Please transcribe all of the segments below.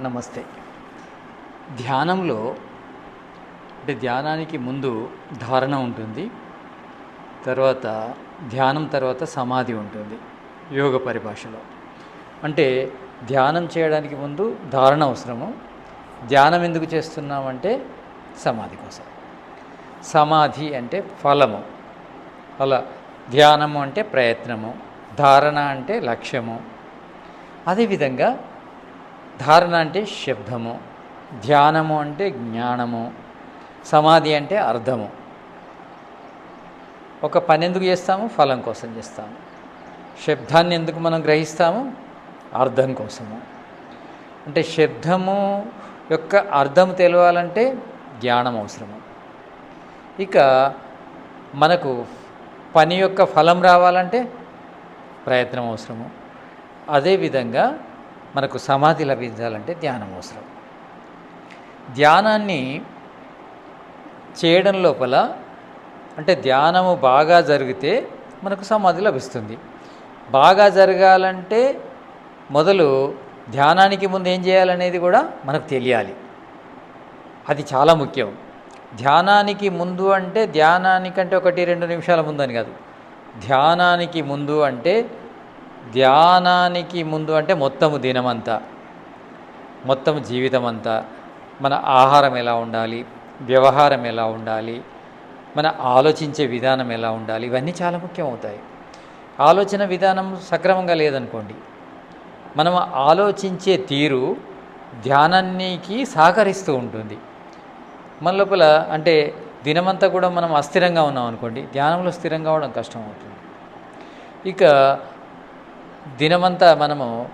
నమస్తే. ధ్యానంలో అంటే ధ్యానానికి ముందు ధారణ ఉంటుంది. తర్వాత ధ్యానం తర్వాత సమాధి ఉంటుంది. యోగ పరిభాషలో. అంటే ధ్యానం చేయడానికి ముందు ధారణ అవసరము. ధ్యానం ఎందుకు చేస్తున్నామంటే సమాధి కోసం. సమాధి అంటే ఫలము. అలా ధ్యానము అంటే ప్రయత్నము. ధారణ అంటే లక్ష్యము. అదేవిధంగా ధారణ అంటే శబ్దము ధ్యానము అంటే జ్ఞానము సమాధి అంటే అర్థము. ఒక పని ఎందుకు చేస్తాము? ఫలం కోసం చేస్తాము. శబ్దాన్ని ఎందుకు మనం గ్రహిస్తాము? అర్థం కోసము. అంటే శబ్దము యొక్క అర్థం తెలవాలంటే ధ్యానం అవసరము. ఇక మనకు పని యొక్క ఫలం రావాలంటే ప్రయత్నం అవసరము. అదేవిధంగా మనకు సమాధి లభించాలంటే ధ్యానం అవసరం. ధ్యానాన్ని చేయడం లోపల అంటే ధ్యానము బాగా జరిగితే మనకు సమాధి లభిస్తుంది. బాగా జరగాలంటే మొదలు ధ్యానానికి ముందు ఏం చేయాలనేది కూడా మనకు తెలియాలి. అది చాలా ముఖ్యం. ధ్యానానికి ముందు అంటే ధ్యానానికంటే ఒకటి రెండు నిమిషాల ముందు అని కాదు. ధ్యానానికి ముందు అంటే ధ్యానానికి ముందు అంటే మొత్తము దినమంతా మొత్తం జీవితం అంతా మన ఆహారం ఎలా ఉండాలి వ్యవహారం ఎలా ఉండాలి మన ఆలోచించే విధానం ఎలా ఉండాలి ఇవన్నీ చాలా ముఖ్యమవుతాయి. ఆలోచన విధానం సక్రమంగా లేదనుకోండి మనం ఆలోచించే తీరు ధ్యానానికి సహకరిస్తూ ఉంటుంది. మన లోపల అంటే దినమంతా కూడా మనం అస్థిరంగా ఉన్నాం అనుకోండి ధ్యానంలో స్థిరంగా అవడం కష్టం అవుతుంది ఇక దినమంతా మనము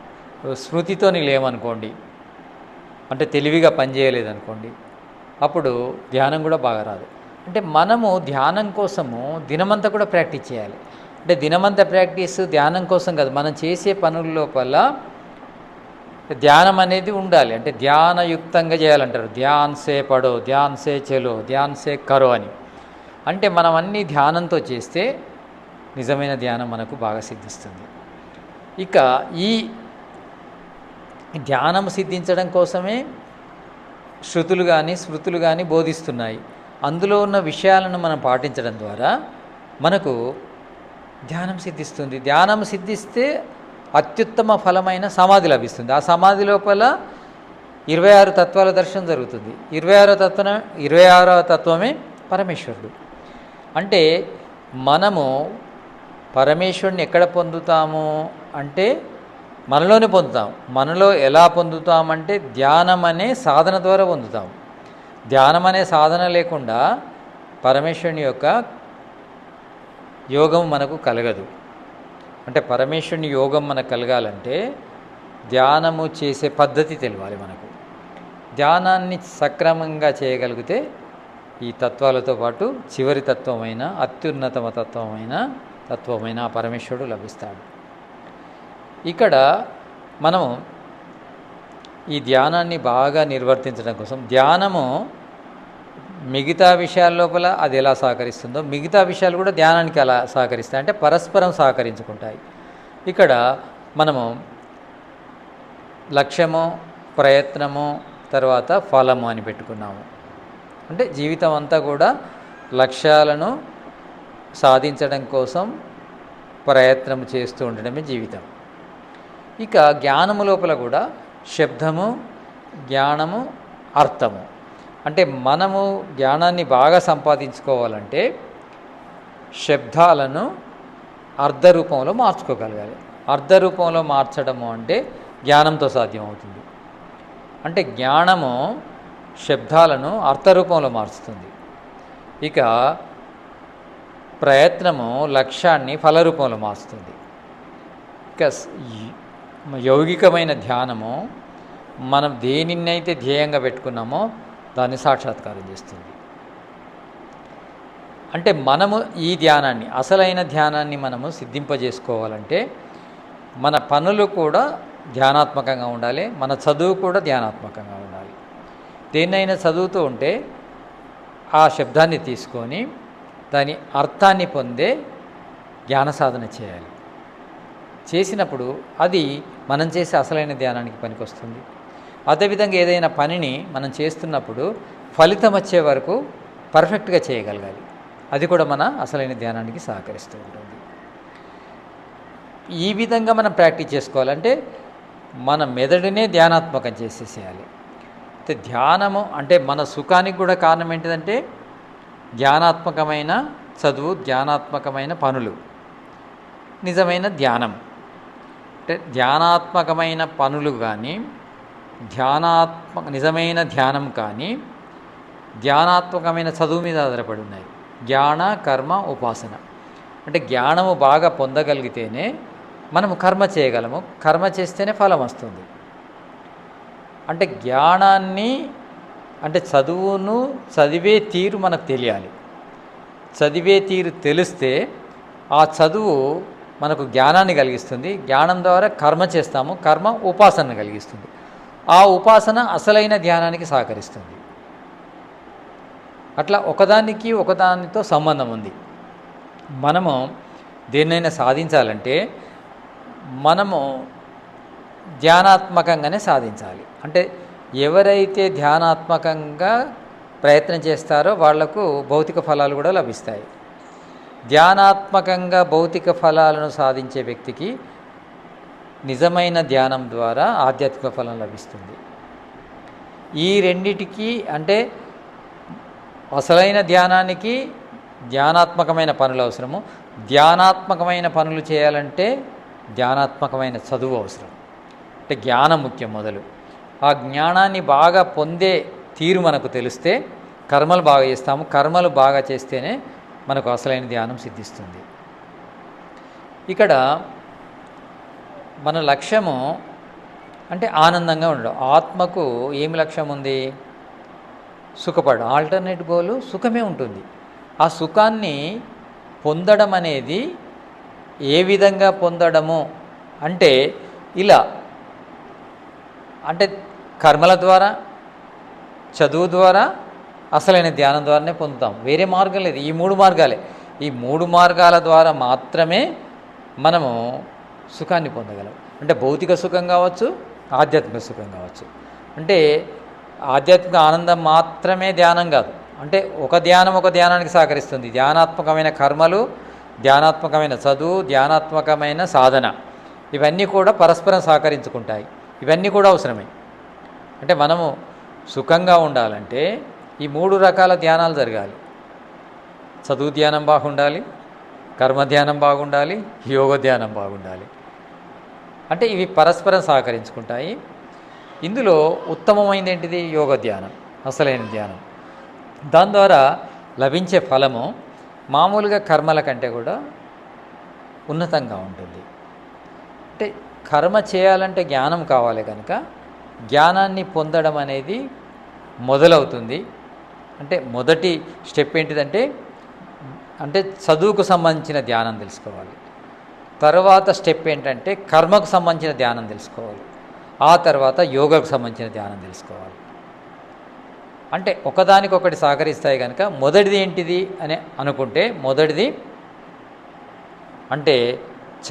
స్మృతితోని లేమనుకోండి అంటే తెలివిగా పనిచేయలేదనుకోండి అప్పుడు ధ్యానం కూడా బాగా రాదు. అంటే మనము ధ్యానం కోసము దినమంతా కూడా ప్రాక్టీస్ చేయాలి. అంటే దినమంతా ప్రాక్టీస్ ధ్యానం కోసం కాదు మనం చేసే పనుల లోపల ధ్యానం అనేది ఉండాలి. అంటే ధ్యానయుక్తంగా చేయాలంటారు. ధ్యాన్ సే పడో ధ్యాన్ సే చెలో ధ్యాన్ సే కరో అని. అంటే మనం అన్ని ధ్యానంతో చేస్తే నిజమైన ధ్యానం మనకు బాగా సిద్ధిస్తుంది. ఇక ఈ ధ్యానం సిద్ధించడం కోసమే శృతులు కానీ స్మృతులు కానీ బోధిస్తున్నాయి. అందులో ఉన్న విషయాలను మనం పాటించడం ద్వారా మనకు ధ్యానం సిద్ధిస్తుంది. ధ్యానం సిద్ధిస్తే అత్యుత్తమ ఫలమైన సమాధి లభిస్తుంది. ఆ సమాధి లోపల ఇరవై ఆరు తత్వాల దర్శనం జరుగుతుంది. ఇరవై ఆరో తత్వం ఇరవై ఆరో తత్వమే పరమేశ్వరుడు. అంటే మనము పరమేశ్వరుని ఎక్కడ పొందుతాము అంటే మనలోనే పొందుతాం. మనలో ఎలా పొందుతామంటే ధ్యానం అనే సాధన ద్వారా పొందుతాం. ధ్యానం అనే సాధన లేకుండా పరమేశ్వరుని యొక్క యోగం మనకు కలగదు. అంటే పరమేశ్వరుని యోగం మనకు కలగాలంటే ధ్యానము చేసే పద్ధతి తెలియాలి మనకు. ధ్యానాన్ని సక్రమంగా చేయగలిగితే ఈ తత్వాలతో పాటు చివరి తత్వమైన అత్యున్నతమ తత్వమైన తత్వమైన పరమేశ్వరుడు లభిస్తాడు. ఇక్కడ మనము ఈ ధ్యానాన్ని బాగా నిర్వర్తించడం కోసం ధ్యానము మిగతా విషయాల లోపల అది ఎలా సహకరిస్తుందో మిగతా విషయాలు కూడా ధ్యానానికి ఎలా సహకరిస్తాయి. అంటే పరస్పరం సహకరించుకుంటాయి. ఇక్కడ మనము లక్ష్యము ప్రయత్నము తర్వాత ఫలము అని పెట్టుకున్నాము. అంటే జీవితం అంతా కూడా లక్ష్యాలను సాధించడం కోసం ప్రయత్నం చేస్తూ ఉండడమే జీవితం. ఇక జ్ఞానము లోపల కూడా శబ్దము జ్ఞానము అర్థము. అంటే మనము జ్ఞానాన్ని బాగా సంపాదించుకోవాలంటే శబ్దాలను అర్ధ రూపంలో మార్చుకోగలగాలి. అర్ధ రూపంలో మార్చడము అంటే జ్ఞానంతో సాధ్యమవుతుంది. అంటే జ్ఞానము శబ్దాలను అర్థరూపంలో మార్చుతుంది. ఇక ప్రయత్నము లక్ష్యాన్ని ఫలరూపంలో మారుస్తుంది. ఇక యౌగికమైన ధ్యానము మనం దేనినైతే ధ్యేయంగా పెట్టుకున్నామో దాన్ని సాక్షాత్కారం చేస్తుంది. అంటే మనము ఈ ధ్యానాన్ని అసలైన ధ్యానాన్ని మనము సిద్ధింపజేసుకోవాలంటే మన పనులు కూడా ధ్యానాత్మకంగా ఉండాలి మన చదువు కూడా ధ్యానాత్మకంగా ఉండాలి. దేన్నైనా చదువుతూ ఉంటే ఆ శబ్దాన్ని తీసుకొని దాని అర్థాన్ని పొందే జ్ఞాన సాధన చేయాలి. చేసినప్పుడు అది మనం చేసే అసలైన ధ్యానానికి పనికొస్తుంది. అదేవిధంగా ఏదైనా పనిని మనం చేస్తున్నప్పుడు ఫలితం వచ్చే వరకు పర్ఫెక్ట్గా చేయగలగాలి. అది కూడా మన అసలైన ధ్యానానికి సహకరిస్తూ ఉంటుంది. ఈ విధంగా మనం ప్రాక్టీస్ చేసుకోవాలంటే మన మెదడునే ధ్యానాత్మకం చేసేసేయాలి. అయితే ధ్యానము అంటే మన సుఖానికి కూడా కారణం ఏంటిదంటే ధ్యానాత్మకమైన చదువు ధ్యానాత్మకమైన పనులు. నిజమైన ధ్యానం. అంటే ధ్యానాత్మకమైన పనులు కానీ ధ్యానాత్మక నిజమైన ధ్యానం కానీ ధ్యానాత్మకమైన చదువు మీద ఆధారపడి ఉన్నాయి. జ్ఞాన కర్మ ఉపాసన. అంటే జ్ఞానము బాగా పొందగలిగితేనే మనము కర్మ చేయగలము. కర్మ చేస్తేనే ఫలం వస్తుంది. అంటే జ్ఞానాన్ని అంటే చదువును చదివే తీరు మనకు తెలియాలి. చదివే తీరు తెలిస్తే ఆ చదువు మనకు జ్ఞానాన్ని కలిగిస్తుంది. జ్ఞానం ద్వారా కర్మ చేస్తాము. కర్మ ఉపాసన కలిగిస్తుంది. ఆ ఉపాసన అసలైన ధ్యానానికి సహకరిస్తుంది. అట్లా ఒకదానికి ఒకదానితో సంబంధం ఉంది. మనము దేన్నైనా సాధించాలంటే మనము ధ్యానాత్మకంగానే సాధించాలి. అంటే ఎవరైతే ధ్యానాత్మకంగా ప్రయత్నం చేస్తారో వాళ్ళకు భౌతిక ఫలాలు కూడా లభిస్తాయి. ధ్యానాత్మకంగా భౌతిక ఫలాలను సాధించే వ్యక్తికి నిజమైన ధ్యానం ద్వారా ఆధ్యాత్మిక ఫలం లభిస్తుంది. ఈ రెండిటికి అంటే అసలైన ధ్యానానికి ధ్యానాత్మకమైన పనులు అవసరము. ధ్యానాత్మకమైన పనులు చేయాలంటే ధ్యానాత్మకమైన చదువు అవసరం. అంటే జ్ఞానం ముఖ్యం మొదలు. ఆ జ్ఞానాన్ని బాగా పొందే తీరు మనకు తెలిస్తే కర్మలు బాగా చేస్తాము. కర్మలు బాగా చేస్తేనే మనకు అసలైన ధ్యానం సిద్ధిస్తుంది. ఇక్కడ మన లక్ష్యము అంటే ఆనందంగా ఉండడం. ఆత్మకు ఏమి లక్ష్యం ఉంది? సుఖపడడం ఆల్టర్నేట్ గోలు సుఖమే ఉంటుంది. ఆ సుఖాన్ని పొందడం అనేది ఏ విధంగా పొందడము అంటే ఇలా అంటే కర్మల ద్వారా చదువు ద్వారా అసలైన ధ్యానం ద్వారానే పొందుతాం. వేరే మార్గం లేదు. ఈ మూడు మార్గాలే. ఈ మూడు మార్గాల ద్వారా మాత్రమే మనము సుఖాన్ని పొందగలం. అంటే భౌతిక సుఖం కావచ్చు ఆధ్యాత్మిక సుఖం కావచ్చు. అంటే ఆధ్యాత్మిక ఆనందం మాత్రమే ధ్యానం కాదు. అంటే ఒక ధ్యానం ఒక ధ్యానానికి సహకరిస్తుంది. ధ్యానాత్మకమైన కర్మలు ధ్యానాత్మకమైన చదువు ధ్యానాత్మకమైన సాధన ఇవన్నీ కూడా పరస్పరం సహకరించుకుంటాయి. ఇవన్నీ కూడా అవసరమే. అంటే మనము సుఖంగా ఉండాలంటే ఈ మూడు రకాల ధ్యానాలు జరగాలి. చదువు ధ్యానం బాగుండాలి కర్మ ధ్యానం బాగుండాలి యోగ ధ్యానం బాగుండాలి. అంటే ఇవి పరస్పరం సహకరించుకుంటాయి. ఇందులో ఉత్తమమైనది ఏంటిది? యోగ ధ్యానం అసలైన ధ్యానం. దాని ద్వారా లభించే ఫలము మామూలుగా కర్మల కంటే కూడా ఉన్నతంగా ఉంటుంది. అంటే కర్మ చేయాలంటే జ్ఞానం కావాలి కనుక జ్ఞానాన్ని పొందడం అనేది మొదలవుతుంది. అంటే మొదటి స్టెప్ ఏంటిదంటే అంటే చదువుకు సంబంధించిన ధ్యానం తెలుసుకోవాలి. తర్వాత స్టెప్ ఏంటంటే కర్మకు సంబంధించిన ధ్యానం తెలుసుకోవాలి. ఆ తర్వాత యోగాకు సంబంధించిన ధ్యానం తెలుసుకోవాలి. అంటే ఒకదానికొకటి సహకరిస్తాయి కనుక మొదటిది ఏంటిది అని అనుకుంటే మొదటిది అంటే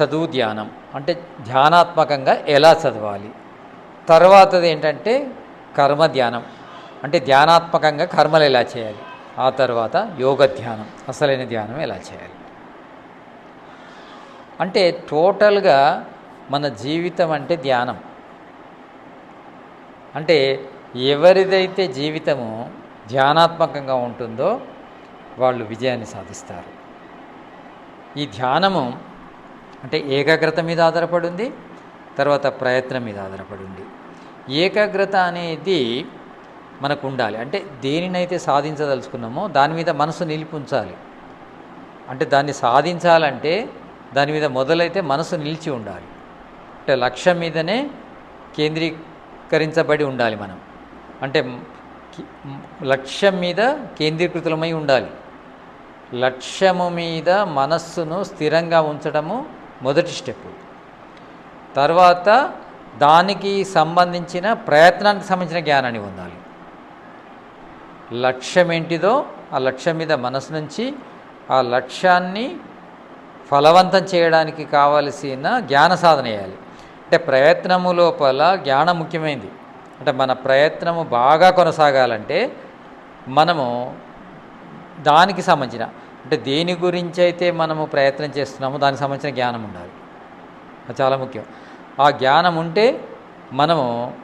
చదువు ధ్యానం. అంటే ధ్యానాత్మకంగా ఎలా చదవాలి? తర్వాతది ఏంటంటే కర్మ ధ్యానం. అంటే ధ్యానాత్మకంగా కర్మలు ఎలా చేయాలి? ఆ తర్వాత యోగ ధ్యానం అసలైన ధ్యానం ఎలా చేయాలి? అంటే టోటల్గా మన జీవితం అంటే ధ్యానం. అంటే ఎవరిదైతే జీవితము ధ్యానాత్మకంగా ఉంటుందో వాళ్ళు విజయాన్ని సాధిస్తారు. ఈ ధ్యానము అంటే ఏకాగ్రత మీద ఆధారపడి ఉంది తర్వాత ప్రయత్నం మీద ఆధారపడి ఉంది ఏకాగ్రత అనేది మనకు ఉండాలి అంటే దేనినైతే సాధించదలుచుకున్నామో దాని మీద మనసు నిలిపుంచాలి. అంటే దాన్ని సాధించాలంటే దాని మీద మొదలైతే మనసు నిలిచి ఉండాలి. అంటే లక్ష్యం మీదనే కేంద్రీకరించబడి ఉండాలి మనం. అంటే లక్ష్యం మీద కేంద్రీకృతమై ఉండాలి. లక్ష్యము మీద మనస్సును స్థిరంగా ఉంచడము మొదటి స్టెప్. తర్వాత దానికి సంబంధించిన ప్రయత్నానికి సంబంధించిన జ్ఞానాన్ని పొందాలి. లక్ష్యం ఏంటిదో ఆ లక్ష్యం మీద మనసు నుంచి ఆ లక్ష్యాన్ని ఫలవంతం చేయడానికి కావలసిన జ్ఞాన సాధన చేయాలి. అంటే ప్రయత్నము లోపల జ్ఞానం ముఖ్యమైనది అంటే మన ప్రయత్నము బాగా కొనసాగాలంటే మనము దానికి సంబంధించిన అంటే దేని గురించి అయితే మనము ప్రయత్నం చేస్తున్నామో దానికి సంబంధించిన జ్ఞానం ఉండాలి. అది చాలా ముఖ్యం. ఆ జ్ఞానం ఉంటే మనము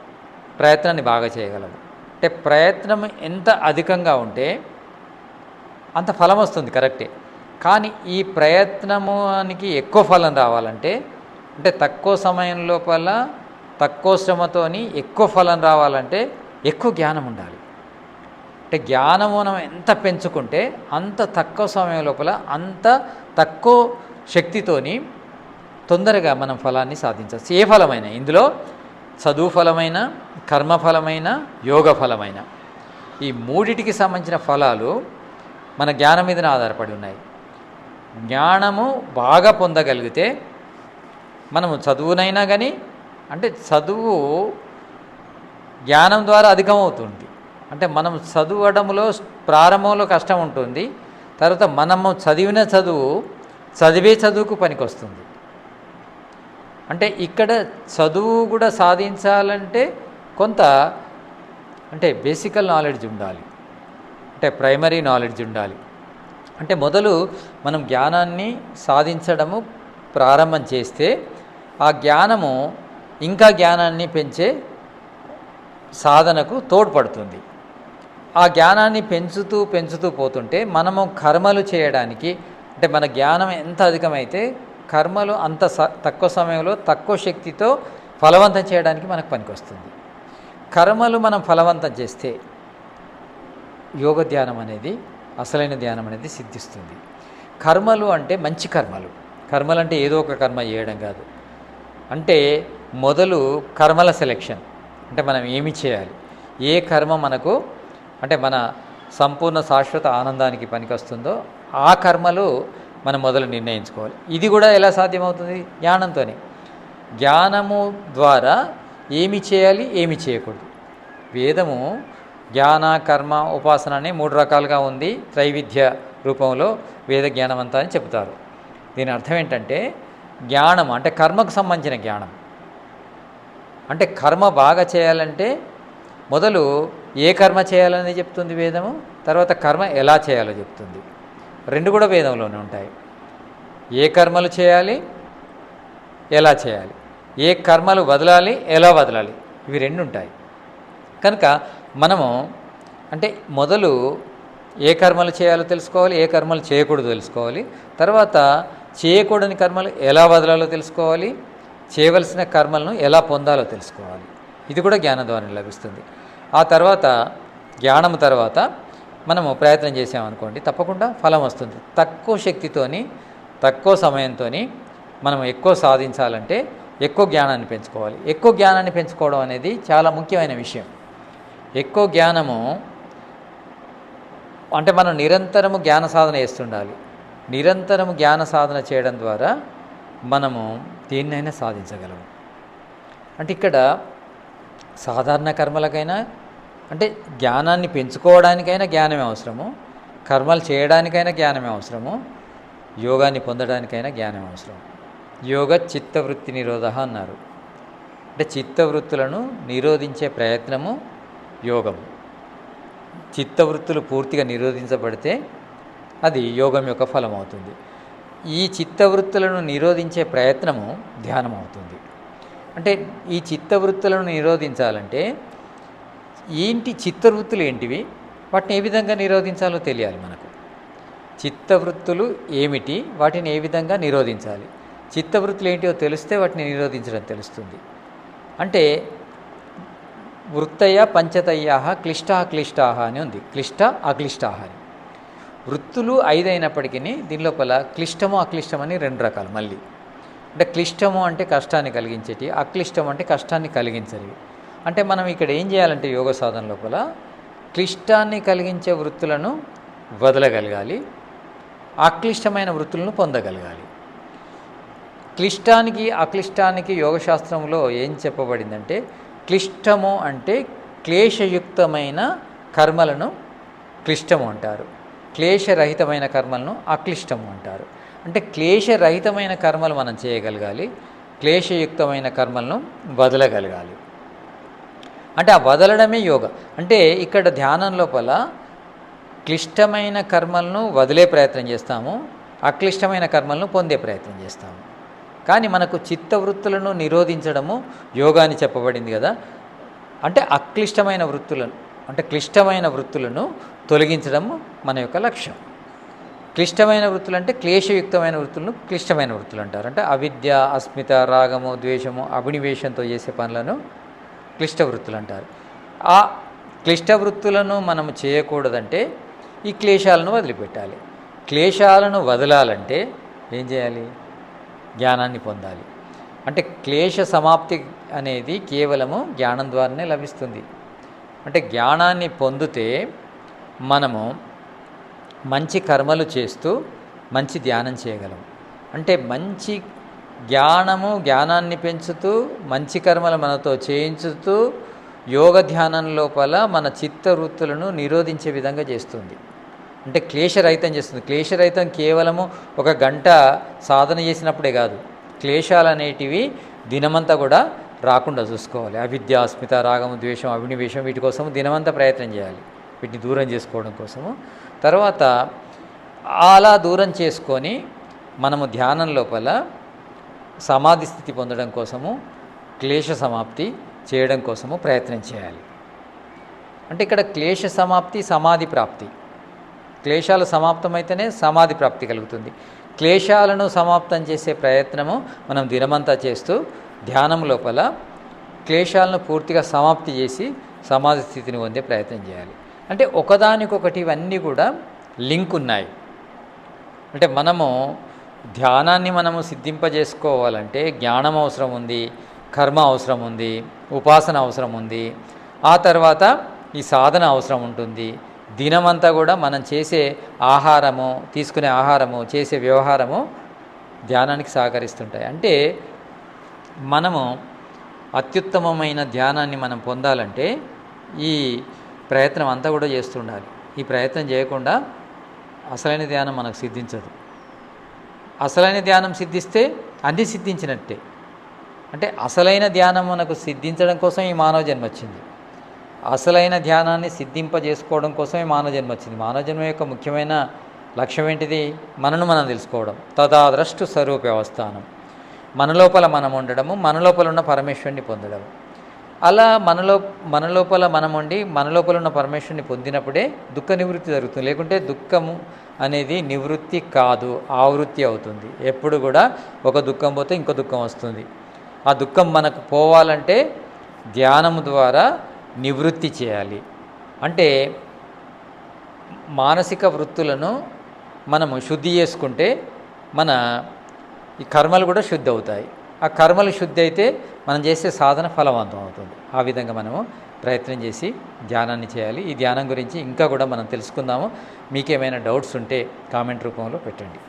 ప్రయత్నాన్ని బాగా చేయగలము. అంటే ప్రయత్నం ఎంత అధికంగా ఉంటే అంత ఫలం వస్తుంది కరెక్టే. కానీ ఈ ప్రయత్నమునికి ఎక్కువ ఫలం రావాలంటే అంటే తక్కువ సమయం లోపల తక్కువ శ్రమతోని ఎక్కువ ఫలం రావాలంటే ఎక్కువ జ్ఞానం ఉండాలి. అంటే జ్ఞానము మనం ఎంత పెంచుకుంటే అంత తక్కువ సమయం లోపల అంత తక్కువ శక్తితోని తొందరగా మనం ఫలాన్ని సాధించవచ్చు. ఏ ఫలమైన? ఇందులో చదువు ఫలమైన కర్మఫలమైన యోగ ఫలమైన. ఈ మూడిటికి సంబంధించిన ఫలాలు మన జ్ఞానం మీదనే ఆధారపడి ఉన్నాయి. జ్ఞానము బాగా పొందగలిగితే మనము చదువునైనా కానీ అంటే చదువు జ్ఞానం ద్వారా అధికమవుతుంది. అంటే మనం చదవడంలో ప్రారంభంలో కష్టం ఉంటుంది తర్వాత మనము చదివిన చదువు చదివే చదువుకు పనికొస్తుంది. అంటే ఇక్కడ చదువు కూడా సాధించాలంటే కొంత అంటే బేసికల్ నాలెడ్జ్ ఉండాలి. అంటే ప్రైమరీ నాలెడ్జ్ ఉండాలి. అంటే మొదలు మనం జ్ఞానాన్ని సాధించడము ప్రారంభం చేస్తే ఆ జ్ఞానము ఇంకా జ్ఞానాన్ని పెంచే సాధనకు తోడ్పడుతుంది. ఆ జ్ఞానాన్ని పెంచుతూ పెంచుతూ పోతుంటే మనము కర్మలు చేయడానికి అంటే మన జ్ఞానం ఎంత అధికమైతే కర్మలు అంత స తక్కువ సమయంలో తక్కువ శక్తితో ఫలవంతం చేయడానికి మనకు పనికొస్తుంది. కర్మలు మనం ఫలవంతం చేస్తే యోగ ధ్యానం అనేది అసలైన ధ్యానం అనేది సిద్ధిస్తుంది. కర్మలు అంటే మంచి కర్మలు. కర్మలు అంటే ఏదో ఒక కర్మ చేయడం కాదు. అంటే మొదలు కర్మల సెలెక్షన్ అంటే మనం ఏమి చేయాలి? ఏ కర్మ మనకు అంటే మన సంపూర్ణ శాశ్వత ఆనందానికి పనికొస్తుందో ఆ కర్మలు మనం మొదలు నిర్ణయించుకోవాలి. ఇది కూడా ఎలా సాధ్యమవుతుంది? జ్ఞానంతోనే. జ్ఞానము ద్వారా ఏమి చేయాలి ఏమి చేయకూడదు. వేదము జ్ఞాన కర్మ ఉపాసన అనే మూడు రకాలుగా ఉంది. త్రైవిధ్య రూపంలో వేద జ్ఞానం అంతా అని చెప్తారు దీని అర్థం ఏంటంటే జ్ఞానం అంటే కర్మకు సంబంధించిన జ్ఞానం. అంటే కర్మ బాగా చేయాలంటే మొదలు ఏ కర్మ చేయాలని చెప్తుంది వేదము? తర్వాత కర్మ ఎలా చేయాలో చెప్తుంది. రెండు కూడా వేదంలోనే ఉంటాయి. ఏ కర్మలు చేయాలి? ఎలా చేయాలి? ఏ కర్మలు వదలాలి? ఎలా వదలాలి? ఇవి రెండు ఉంటాయి. కనుక మనము అంటే మొదలు ఏ కర్మలు చేయాలో తెలుసుకోవాలి ఏ కర్మలు చేయకూడదు తెలుసుకోవాలి తర్వాత చేయకూడని కర్మలు ఎలా వదలాలో తెలుసుకోవాలి చేయవలసిన కర్మలను ఎలా పొందాలో తెలుసుకోవాలి. ఇది కూడా జ్ఞానం ద్వారా లభిస్తుంది. ఆ తర్వాత జ్ఞానం తర్వాత మనము ప్రయత్నం చేసామనుకోండి తప్పకుండా ఫలం వస్తుంది. తక్కువ శక్తితోని తక్కువ సమయంతో మనం ఎక్కువ సాధించాలంటే ఎక్కువ జ్ఞానాన్ని పెంచుకోవాలి. ఎక్కువ జ్ఞానాన్ని పెంచుకోవడం అనేది చాలా ముఖ్యమైన విషయం. ఎక్కువ జ్ఞానము అంటే మనం నిరంతరము జ్ఞాన సాధన చేస్తుండాలి. నిరంతరము జ్ఞాన సాధన చేయడం ద్వారా మనము దేన్నైనా సాధించగలము. అంటే ఇక్కడ సాధారణ కర్మలకైనా అంటే జ్ఞానాన్ని పెంచుకోవడానికైనా జ్ఞానమే అవసరము. కర్మలు చేయడానికైనా జ్ఞానమే అవసరము. యోగాన్ని పొందడానికైనా జ్ఞానం అవసరం. యోగ చిత్తవృత్తి నిరోధ అన్నారు. అంటే చిత్తవృత్తులను నిరోధించే ప్రయత్నము యోగం చిత్తవృత్తులు పూర్తిగా నిరోధించబడితే అది యోగం యొక్క ఫలం అవుతుంది ఈ చిత్తవృత్తులను నిరోధించే ప్రయత్నము ధ్యానం అవుతుంది అంటే ఈ చిత్తవృత్తులను నిరోధించాలంటే ఏంటి చిత్తవృత్తులు ఏంటివి? వాటిని ఏ విధంగా నిరోధించాలో తెలియాలి మనకు. చిత్తవృత్తులు ఏమిటి? వాటిని ఏ విధంగా నిరోధించాలి? చిత్తవృత్తులు ఏంటివో తెలిస్తే వాటిని నిరోధించడం తెలుస్తుంది. అంటే వృత్తయ పంచతయ్యా క్లిష్ట క్లిష్టా అని ఉంది. క్లిష్ట అక్లిష్టాహ అని. వృత్తులు ఐదైనప్పటికీ దీని లోపల క్లిష్టము అక్లిష్టమని రెండు రకాలు. మళ్ళీ అంటే క్లిష్టము అంటే కష్టాన్ని కలిగించేటి అక్లిష్టం అంటే కష్టాన్ని కలిగించేవి. అంటే మనం ఇక్కడ ఏం చేయాలంటే యోగ సాధన లోపల క్లిష్టాన్ని కలిగించే వృత్తులను వదలగలగాలి అక్లిష్టమైన వృత్తులను పొందగలగాలి. క్లిష్టానికి అక్లిష్టానికి యోగశాస్త్రంలో ఏం చెప్పబడిందంటే క్లిష్టము అంటే క్లేశయుక్తమైన కర్మలను క్లిష్టము అంటారు. క్లేశరహితమైన కర్మలను అక్లిష్టము అంటారు. అంటే క్లేశరహితమైన కర్మలు మనం చేయగలగాలి క్లేశయుక్తమైన కర్మలను వదలగలగాలి. అంటే ఆ వదలడమే యోగ. అంటే ఇక్కడ ధ్యానం లోపల క్లిష్టమైన కర్మలను వదిలే ప్రయత్నం చేస్తాము అక్లిష్టమైన కర్మలను పొందే ప్రయత్నం చేస్తాము. కానీ మనకు చిత్తవృత్తులను నిరోధించడము యోగా అని చెప్పబడింది కదా. అంటే అక్లిష్టమైన వృత్తులను అంటే క్లిష్టమైన వృత్తులను తొలగించడము మన యొక్క లక్ష్యం. క్లిష్టమైన వృత్తులు అంటే క్లేశయుక్తమైన వృత్తులను క్లిష్టమైన వృత్తులు అంటారు. అంటే అవిద్య అస్మిత రాగము ద్వేషము అభినివేశంతో చేసే పనులను క్లిష్ట వృత్తులు అంటారు. ఆ క్లిష్ట వృత్తులను మనం చేయకూడదంటే ఈ క్లేశాలను వదిలిపెట్టాలి. క్లేశాలను వదలాలంటే ఏం చేయాలి? జ్ఞానాన్ని పొందాలి. అంటే క్లేశ సమాప్తి అనేది కేవలము జ్ఞానం ద్వారానే లభిస్తుంది. అంటే జ్ఞానాన్ని పొందితే మనము మంచి కర్మలు చేస్తూ మంచి ధ్యానం చేయగలం. అంటే మంచి జ్ఞానము జ్ఞానాన్ని పెంచుతూ మంచి కర్మలు మనతో చేయించుతూ యోగ ధ్యానం లోపల మన చిత్త వృత్తులను నిరోధించే విధంగా చేస్తుంది. అంటే క్లేశరహితం చేస్తుంది. క్లేశరహితం కేవలము ఒక గంట సాధన చేసినప్పుడే కాదు. క్లేశాలు అనేటివి దినమంతా కూడా రాకుండా చూసుకోవాలి. అవిద్య అస్మిత రాగము ద్వేషం అభినివేశం వీటి కోసం దినమంతా ప్రయత్నం చేయాలి. వీటిని దూరం చేసుకోవడం కోసము తర్వాత అలా దూరం చేసుకొని మనము ధ్యానం లోపల సమాధి స్థితి పొందడం కోసము క్లేశ సమాప్తి చేయడం కోసము ప్రయత్నం చేయాలి. అంటే ఇక్కడ క్లేశ సమాప్తి సమాధి ప్రాప్తి. క్లేశాలు సమాప్తమైతేనే సమాధి ప్రాప్తి కలుగుతుంది. క్లేశాలను సమాప్తం చేసే ప్రయత్నము మనం దినమంతా చేస్తూ ధ్యానం లోపల క్లేశాలను పూర్తిగా సమాప్తి చేసి సమాధి స్థితిని పొందే ప్రయత్నం చేయాలి. అంటే ఒకదానికొకటి ఇవన్నీ కూడా లింక్ ఉన్నాయి అంటే మనము ధ్యానాన్ని మనము సిద్ధింపజేసుకోవాలంటే జ్ఞానం అవసరం ఉంది కర్మ అవసరం ఉంది ఉపాసన అవసరం ఉంది. ఆ తర్వాత ఈ సాధన అవసరం ఉంటుంది. దినమంతా కూడా మనం చేసే ఆహారము తీసుకునే ఆహారము చేసే వ్యవహారము ధ్యానానికి సహకరిస్తుంటాయి. అంటే మనము అత్యుత్తమమైన ధ్యానాన్ని మనం పొందాలంటే ఈ ప్రయత్నం అంతా కూడా చేస్తుండాలి. ఈ ప్రయత్నం చేయకుండా అసలైన ధ్యానం మనకు సిద్ధించదు. అసలైన ధ్యానం సిద్ధిస్తే అన్నీ సిద్ధించినట్టే. అంటే అసలైన ధ్యానం మనకు సిద్ధించడం కోసం ఈ మానవ జన్మ వచ్చింది. అసలైన ధ్యానాన్ని సిద్ధింపజేసుకోవడం కోసమే మానవ జన్మ వచ్చింది. మానవ జన్మ యొక్క ముఖ్యమైన లక్ష్యం ఏంటిది? మనను మనం తెలుసుకోవడం. తదాద్రష్టు స్వరూప అవస్థానం. మన లోపల మనం ఉండడము మన లోపల ఉన్న పరమేశ్వరుని పొందడము. అలా మనలో మన లోపల మనం ఉండి మన లోపల ఉన్న పరమేశ్వరుని పొందినప్పుడే దుఃఖ నివృత్తి జరుగుతుంది. లేకుంటే దుఃఖము అనేది నివృత్తి కాదు ఆవృత్తి అవుతుంది. ఎప్పుడు కూడా ఒక దుఃఖం పోతే ఇంకో దుఃఖం వస్తుంది. ఆ దుఃఖం మనకు పోవాలంటే ధ్యానము ద్వారా నివృత్తి చేయాలి. అంటే మానసిక వృత్తులను మనము శుద్ధి చేసుకుంటే మన ఈ కర్మలు కూడా శుద్ధి అవుతాయి. ఆ కర్మలు శుద్ధి అయితే మనం చేసే సాధన ఫలవంతం అవుతుంది. ఆ విధంగా మనము ప్రయత్నం చేసి ధ్యానాన్ని చేయాలి. ఈ ధ్యానం గురించి ఇంకా కూడా మనం తెలుసుకుందాము. మీకేమైనా డౌట్స్ ఉంటే కామెంట్ రూపంలో పెట్టండి.